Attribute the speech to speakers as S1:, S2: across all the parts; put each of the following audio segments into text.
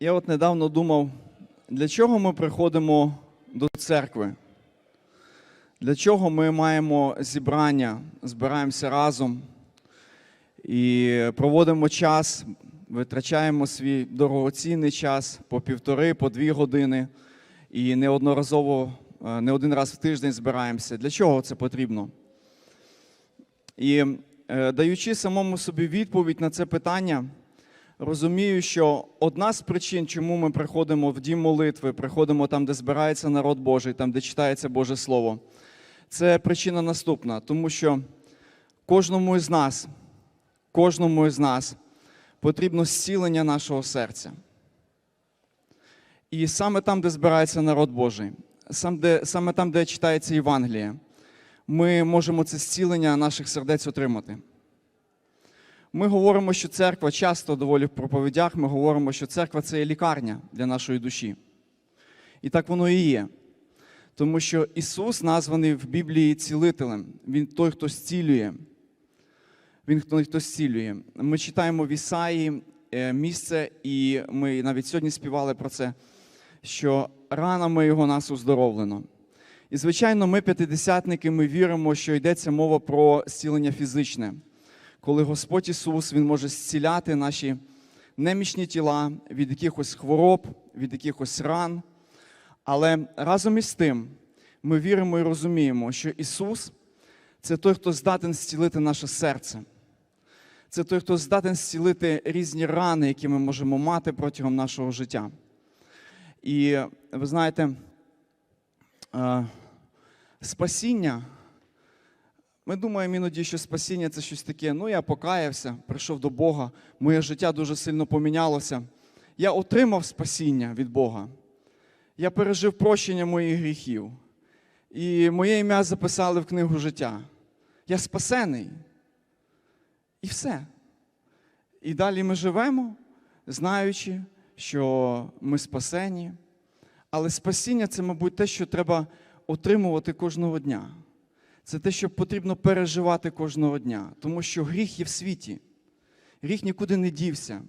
S1: Я от недавно думав, для чого ми приходимо до церкви? Для чого ми маємо зібрання, збираємося разом і проводимо час, витрачаємо свій дорогоцінний час по півтори, по дві години і неодноразово, е, не один раз в тиждень збираємося. Для чого це потрібно? І е, даючи самому собі відповідь на це питання, розумію, що одна з причин, чому ми приходимо в дім молитви, приходимо там, де збирається народ Божий, там, де читається Боже Слово, це причина наступна, тому що кожному із нас, кожному із нас потрібно зцілення нашого серця. І саме там, де збирається народ Божий, сам, де, саме там, де читається Євангеліє, ми можемо це зцілення наших сердець отримати. Ми говоримо, що церква часто доволі в проповідях, ми говоримо, що церква це є лікарня для нашої душі. І так воно і є. Тому що Ісус названий в Біблії цілителем. Він той, хто зцілює. Він той, хто зцілює. Ми читаємо в Ісаї е, місце, і ми навіть сьогодні співали про це, що ранами його нас уздоровлено. І, звичайно, ми, п'ятидесятники, ми віримо, що йдеться мова про зцілення фізичне, коли Господь Ісус Він може зціляти наші немічні тіла від якихось хвороб, від якихось ран. Але разом із тим ми віримо і розуміємо, що Ісус це той, хто здатен зцілити наше серце. Це той, хто здатен зцілити різні рани, які ми можемо мати протягом нашого життя. І ви знаєте, е, спасіння. Ми думаємо іноді, що спасіння це щось таке. Ну, я покаявся, прийшов до Бога, моє життя дуже сильно помінялося. Я отримав спасіння від Бога. Я пережив прощення моїх гріхів. І моє ім'я записали в книгу життя. Я спасений. І все. І далі ми живемо, знаючи, що ми спасені. Але спасіння це, мабуть, те, що треба отримувати кожного дня. Це те, що потрібно переживати кожного дня, тому що гріх є в світі, гріх нікуди не дівся.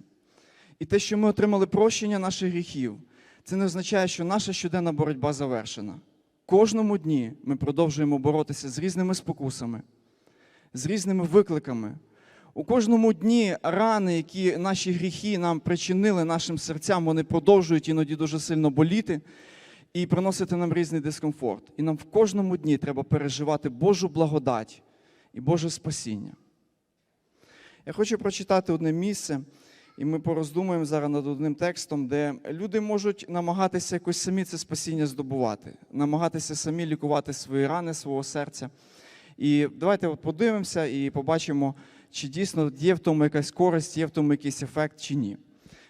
S1: І те, що ми отримали прощення наших гріхів, це не означає, що наша щоденна боротьба завершена. Кожному дні ми продовжуємо боротися з різними спокусами, з різними викликами. У кожному дні рани, які наші гріхи нам причинили нашим серцям, вони продовжують іноді дуже сильно боліти і приносити нам різний дискомфорт. І нам в кожному дні треба переживати Божу благодать і Боже спасіння. Я хочу прочитати одне місце, і ми пороздумуємо зараз над одним текстом, де люди можуть намагатися якось самі це спасіння здобувати, намагатися самі лікувати свої рани свого серця. І давайте от подивимося і побачимо, чи дійсно є в тому якась користь, є в тому якийсь ефект чи ні.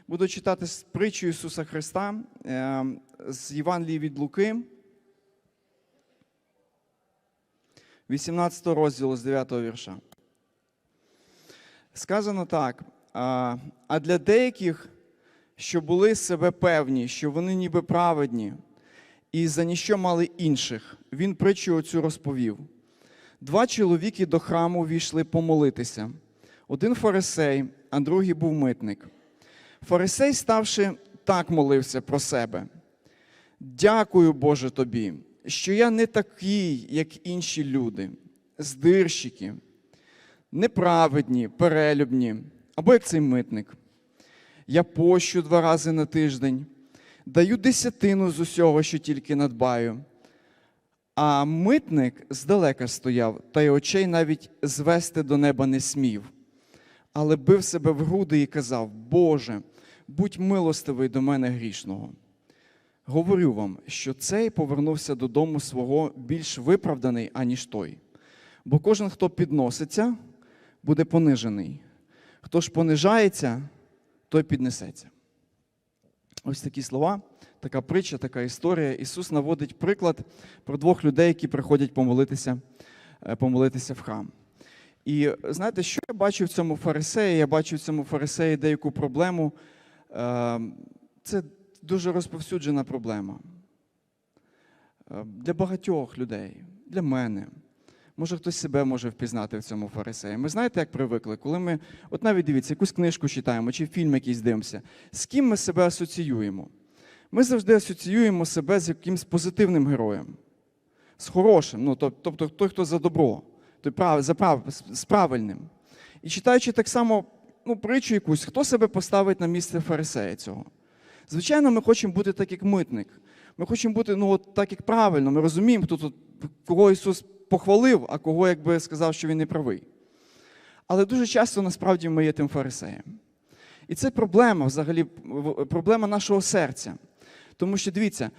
S1: Буду читати притчу Ісуса Христа е, з Євангелії від Луки, 18 розділу з 9 вірша. Сказано так: а для деяких, що були себе певні, що вони ніби праведні, і за ніщо мали інших, він притчу оцю розповів. Два чоловіки до храму війшли помолитися. Один фарисей, а другий був митник. Фарисей, ставши, так молився про себе. Дякую, Боже тобі, що я не такий, як інші люди, здирщики, неправедні, перелюбні, або як цей митник. Я пощу два рази на тиждень, даю десятину з усього, що тільки надбаю. А митник здалека стояв, та й очей навіть звести до неба не смів, але бив себе в груди і казав: Боже, будь милостивий до мене грішного. Говорю вам, що цей повернувся додому свого більш виправданий, аніж той. Бо кожен, хто підноситься, буде понижений. Хто ж понижається, той піднесеться. Ось такі слова, така притча, така історія. Ісус наводить приклад про двох людей, які приходять помолитися, е, помолитися в храм. І знаєте, що я бачу в цьому фарисеї? Я бачу в цьому фарисеї деяку проблему. Е, Це дуже розповсюджена проблема Е, для багатьох людей, для мене. Може, хтось себе може впізнати в цьому фарисеї. Ми знаєте, як привикли, коли ми, от навіть дивіться, якусь книжку читаємо чи фільм якийсь дивимося, з ким ми себе асоціюємо? Ми завжди асоціюємо себе з якимось позитивним героєм, з хорошим, ну, тобто той, хто за добро, той прав, за прав, з- правильним. І читаючи так само ну, притчу якусь, хто себе поставить на місце фарисея цього? Звичайно, ми хочемо бути так, як митник. Ми хочемо бути ну, от так, як правильно. Ми розуміємо, хто тут, кого Ісус похвалив, а кого якби сказав, що він не правий. Але дуже часто насправді ми є тим фарисеєм. І це проблема взагалі, проблема нашого серця. Тому що дивіться,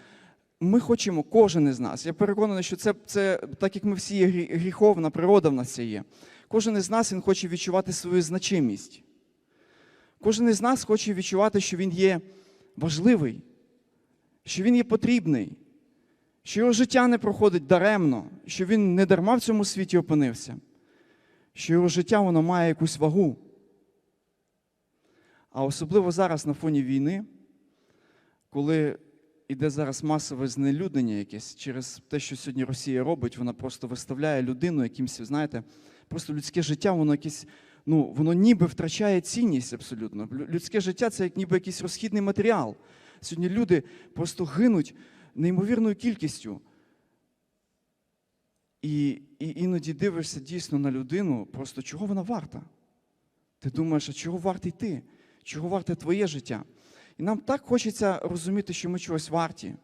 S1: ми хочемо, кожен із нас. Я переконаний, що це, це так як ми всі є гріховна природа в нас є. Кожен із нас він хоче відчувати свою значимість. Кожен із нас хоче відчувати, що він є важливий, що він є потрібний, що його життя не проходить даремно, що він не дарма в цьому світі опинився, що його життя воно має якусь вагу. А особливо зараз на фоні війни, коли іде зараз масове знелюднення якесь через те, що сьогодні Росія робить, вона просто виставляє людину якимось, знаєте, просто людське життя, воно якесь, ну, воно ніби втрачає цінність абсолютно. Людське життя це як ніби якийсь розхідний матеріал. Сьогодні люди просто гинуть неймовірною кількістю. І, і іноді дивишся дійсно на людину, просто чого вона варта? Ти думаєш, а чого вартий ти? Чого варте твоє життя? І нам так хочеться розуміти, що ми чогось варті.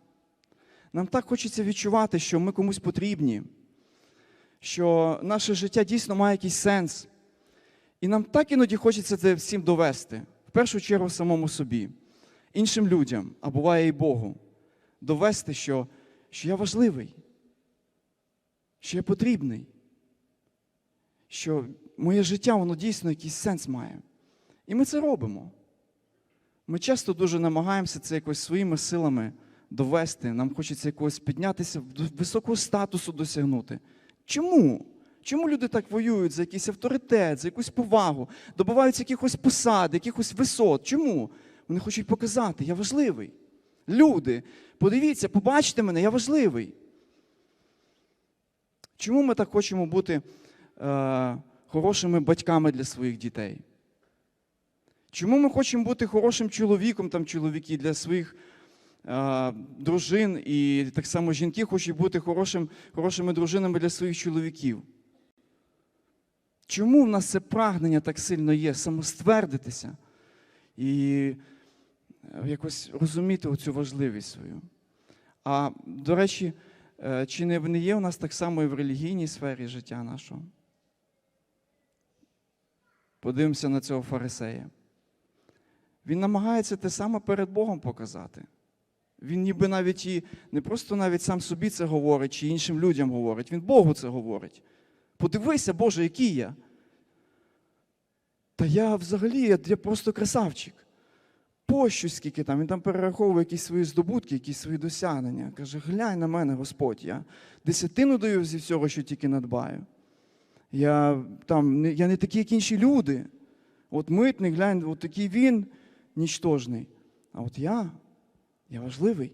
S1: Нам так хочеться відчувати, що ми комусь потрібні, що наше життя дійсно має якийсь сенс. І нам так іноді хочеться це всім довести, в першу чергу самому собі, іншим людям, а буває і Богу, довести, що, що я важливий, що я потрібний, що моє життя, воно дійсно якийсь сенс має. І ми це робимо. Ми часто дуже намагаємося це якось своїми силами довести. Нам хочеться якогось піднятися, високого статусу досягнути. Чому? Чому люди так воюють за якийсь авторитет, за якусь повагу, добиваються якихось посад, якихось висот? Чому? Вони хочуть показати, я важливий. Люди, подивіться, побачте мене, я важливий. Чому ми так хочемо бути е, хорошими батьками для своїх дітей? Чому ми хочемо бути хорошим чоловіком, там чоловіки для своїх е, дружин, і так само жінки хочуть бути хорошим, хорошими дружинами для своїх чоловіків? Чому в нас це прагнення так сильно є, самоствердитися і е, якось розуміти оцю важливість свою? А до речі, е, чи не є у нас так само і в релігійній сфері життя нашого? Подивимося на цього фарисея. Він намагається те саме перед Богом показати. Він ніби навіть і не просто навіть сам собі це говорить, чи іншим людям говорить, він Богу це говорить. Подивися, Боже, який я. Та я взагалі, я, просто красавчик. Пощу скільки там, він там перераховує якісь свої здобутки, якісь свої досягнення. Каже, глянь на мене, Господь, я десятину даю зі всього, що тільки надбаю. Я, там, я не такий, як інші люди. От митник, глянь, от такий він нічтожний. А от я, я важливий,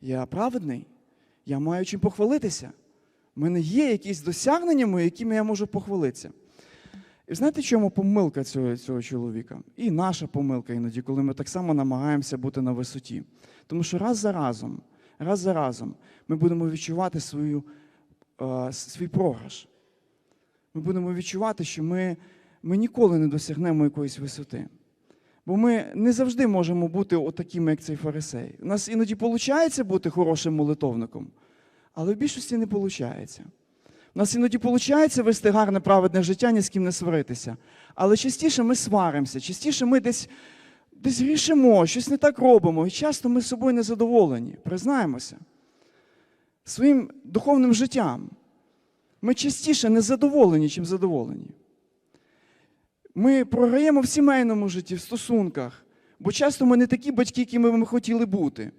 S1: я праведний, я маю чим похвалитися. У мене є якісь досягнення якими я можу похвалитися. І знаєте, чому помилка цього, цього чоловіка? І наша помилка іноді, коли ми так само намагаємося бути на висоті. Тому що раз за разом, раз за разом ми будемо відчувати свою, е, свій програш. Ми будемо відчувати, що ми, ми ніколи не досягнемо якоїсь висоти. Бо ми не завжди можемо бути отакими, як цей фарисей. У нас іноді виходить бути хорошим молитовником, але в більшості не виходить. У нас іноді виходить вести гарне праведне життя, ні з ким не сваритися. Але частіше ми сваримося, частіше ми десь, десь грішимо, щось не так робимо, і часто ми з собою не задоволені, признаємося. Своїм духовним життям. Ми частіше не задоволені, чим задоволені. Ми програємо в сімейному житті, в стосунках, бо часто ми не такі батьки, якими ми хотіли бути.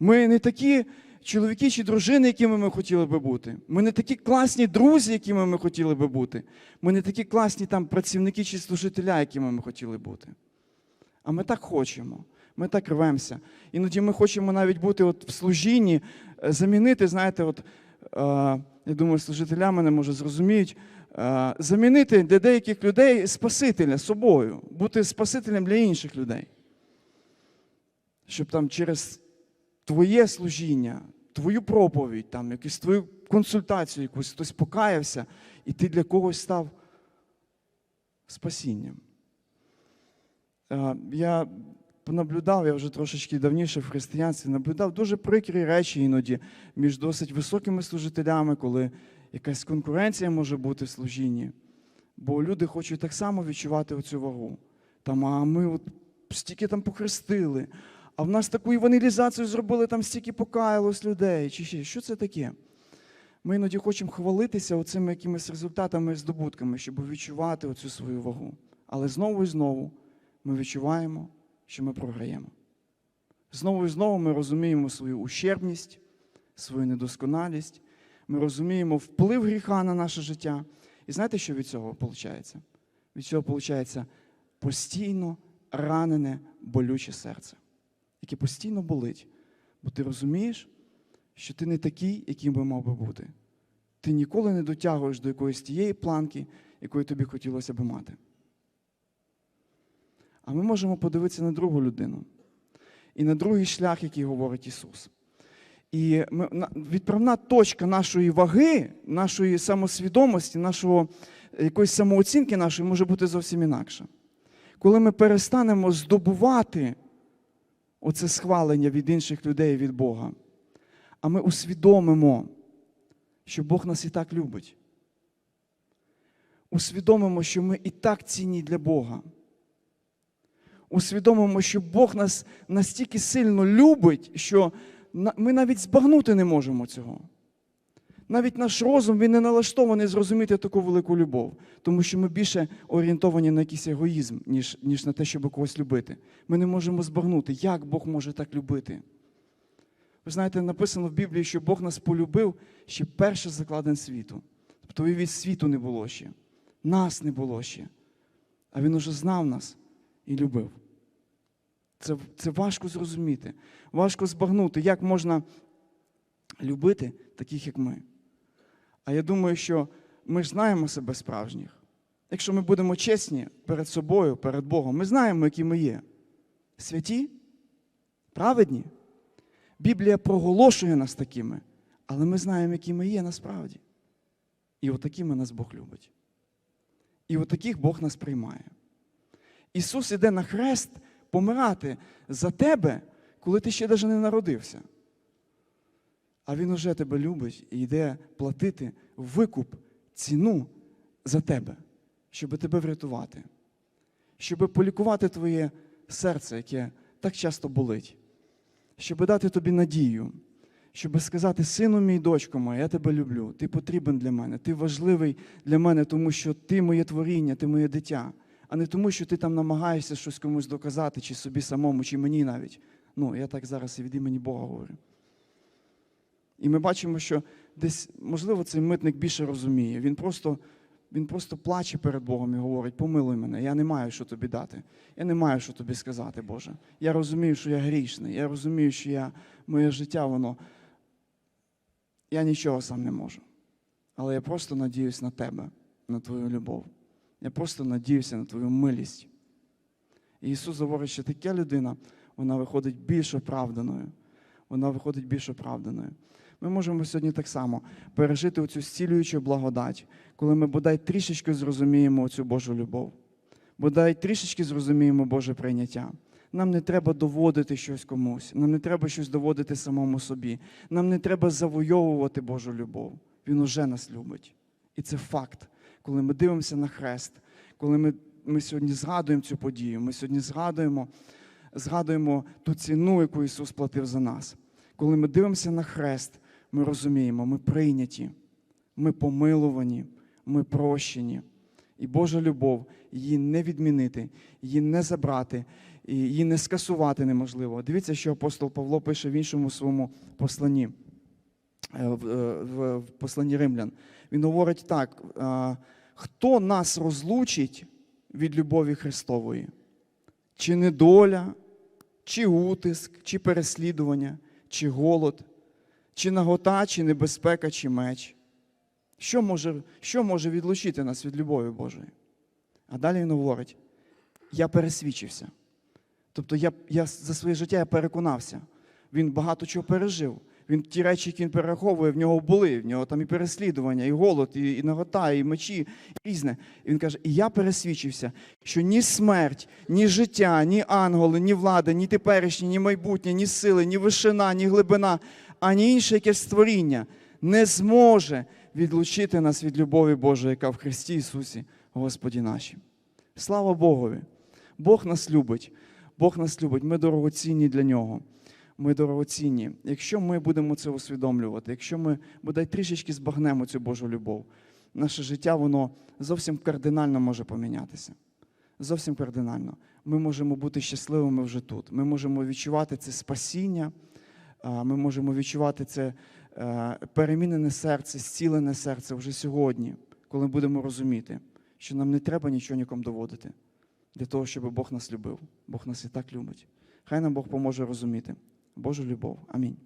S1: Ми не такі чоловіки чи дружини, якими ми хотіли би бути. Ми не такі класні друзі, якими ми хотіли би бути. Ми не такі класні там працівники чи служителя, якими ми хотіли бути. А ми так хочемо. Ми так рвемося. Іноді ми хочемо навіть бути от в служінні, е, замінити, знаєте, от, е, я думаю, служителя мене може зрозуміють, е, замінити для деяких людей Спасителя собою, бути Спасителем для інших людей. Щоб там через твоє служіння, твою проповідь, там, якусь твою консультацію, якусь хтось покаявся, і ти для когось став спасінням. Е, Я понаблюдав, я вже трошечки давніше в християнстві, наблюдав дуже прикрі речі іноді між досить високими служителями, коли якась конкуренція може бути в служінні. Бо люди хочуть так само відчувати оцю вагу. Там, а ми от стільки там похрестили, а в нас таку евангелізацію зробили, там стільки покаялось людей. Чи ще що це таке? Ми іноді хочемо хвалитися оцими якимись результатами і здобутками, щоб відчувати оцю свою вагу. Але знову і знову ми відчуваємо, що ми програємо. Знову і знову ми розуміємо свою ущербність, свою недосконалість, ми розуміємо вплив гріха на наше життя. І знаєте, що від цього виходить? Від цього виходить постійно ранене, болюче серце, яке постійно болить. Бо ти розумієш, що ти не такий, яким би мав би бути. Ти ніколи не дотягуєш до якоїсь тієї планки, якої тобі хотілося би мати. А ми можемо подивитися на другу людину і на другий шлях, який говорить Ісус. І ми, відправна точка нашої ваги, нашої самосвідомості, нашого якоїсь самооцінки нашої може бути зовсім інакша. Коли ми перестанемо здобувати оце схвалення від інших людей, від Бога, а ми усвідомимо, що Бог нас і так любить. Усвідомимо, що ми і так цінні для Бога. Усвідомимо, що Бог нас настільки сильно любить, що ми навіть збагнути не можемо цього. Навіть наш розум він не налаштований зрозуміти таку велику любов, тому що ми більше орієнтовані на якийсь егоїзм, ніж, ніж на те, щоб когось любити. Ми не можемо збагнути, як Бог може так любити. Ви знаєте, написано в Біблії, що Бог нас полюбив ще перше закладен світу. Тобто від світу не було ще, нас не було ще. А Він уже знав нас і любив. Це, це важко зрозуміти, важко збагнути, як можна любити таких, як ми. А я думаю, що ми ж знаємо себе справжніх. Якщо ми будемо чесні перед собою, перед Богом, ми знаємо, які ми є. Святі, праведні. Біблія проголошує нас такими, але ми знаємо, які ми є насправді. І отакими нас Бог любить. І отаких Бог нас приймає. Ісус іде на хрест помирати за тебе, коли ти ще навіть не народився. А Він уже тебе любить і йде платити викуп, ціну за тебе, щоб тебе врятувати, щоб полікувати твоє серце, яке так часто болить, щоб дати тобі надію, щоб сказати, сину мій, дочко моя, я тебе люблю, ти потрібен для мене, ти важливий для мене, тому що ти моє творіння, ти моє дитя, а не тому, що ти там намагаєшся щось комусь доказати, чи собі самому, чи мені навіть. Ну, я так зараз і від імені Бога говорю. І ми бачимо, що десь, можливо, цей митник більше розуміє. Він просто, він просто плаче перед Богом і говорить: помилуй мене, я не маю що тобі дати. Я не маю що тобі сказати, Боже. Я розумію, що я грішний. Я розумію, що я, моє життя, воно. Я нічого сам не можу. Але я просто надіюсь на тебе, на твою любов. Я просто надіюся на твою милість. І Ісус говорить, що така людина, вона виходить більш оправданою. Вона виходить більш оправданою. Ми можемо сьогодні так само пережити оцю зцілюючу благодать, коли ми бодай трішечки зрозуміємо цю Божу любов, бодай трішечки зрозуміємо Боже прийняття. Нам не треба доводити щось комусь, нам не треба щось доводити самому собі. Нам не треба завойовувати Божу любов. Він уже нас любить. І це факт. Коли ми дивимося на хрест, коли ми, ми сьогодні згадуємо цю подію, ми сьогодні згадуємо, згадуємо ту ціну, яку Ісус платив за нас. Коли ми дивимося на хрест, ми розуміємо, ми прийняті, ми помилувані, ми прощені. І Божа любов, її не відмінити, її не забрати, її не скасувати неможливо. Дивіться, що апостол Павло пише в іншому своєму посланні, е, е, в посланні римлян. Він говорить так: е, хто нас розлучить від любові Христової? Чи недоля, чи утиск, чи переслідування, чи голод, чи нагота, чи небезпека, чи меч. Що може, що може відлучити нас від любові Божої? А далі він говорить: я пересвідчився. Тобто я, я за своє життя я переконався. Він багато чого пережив. Він ті речі, які він перераховує, в нього були. В нього там і переслідування, і голод, і, і нагота, і мечі, і різне. І він каже: І я пересвідчився, що ні смерть, ні життя, ні ангели, ні влада, ні теперішнє, ні майбутнє, ні сили, ні вишина, ні глибина, ані інше якесь створіння не зможе відлучити нас від любові Божої, яка в Христі Ісусі, Господі наші. Слава Богові! Бог нас любить. Бог нас любить. Ми дорогоцінні для нього. Ми дорогоцінні. Якщо ми будемо це усвідомлювати, якщо ми бодай трішечки збагнемо цю Божу любов, наше життя воно зовсім кардинально може помінятися. Зовсім кардинально. Ми можемо бути щасливими вже тут. Ми можемо відчувати це спасіння, ми можемо відчувати це е, перемінене серце, зцілене серце вже сьогодні, коли будемо розуміти, що нам не треба нічого нікому доводити для того, щоб Бог нас любив. Бог нас і так любить. Хай нам Бог поможе розуміти Божу любов. Амінь.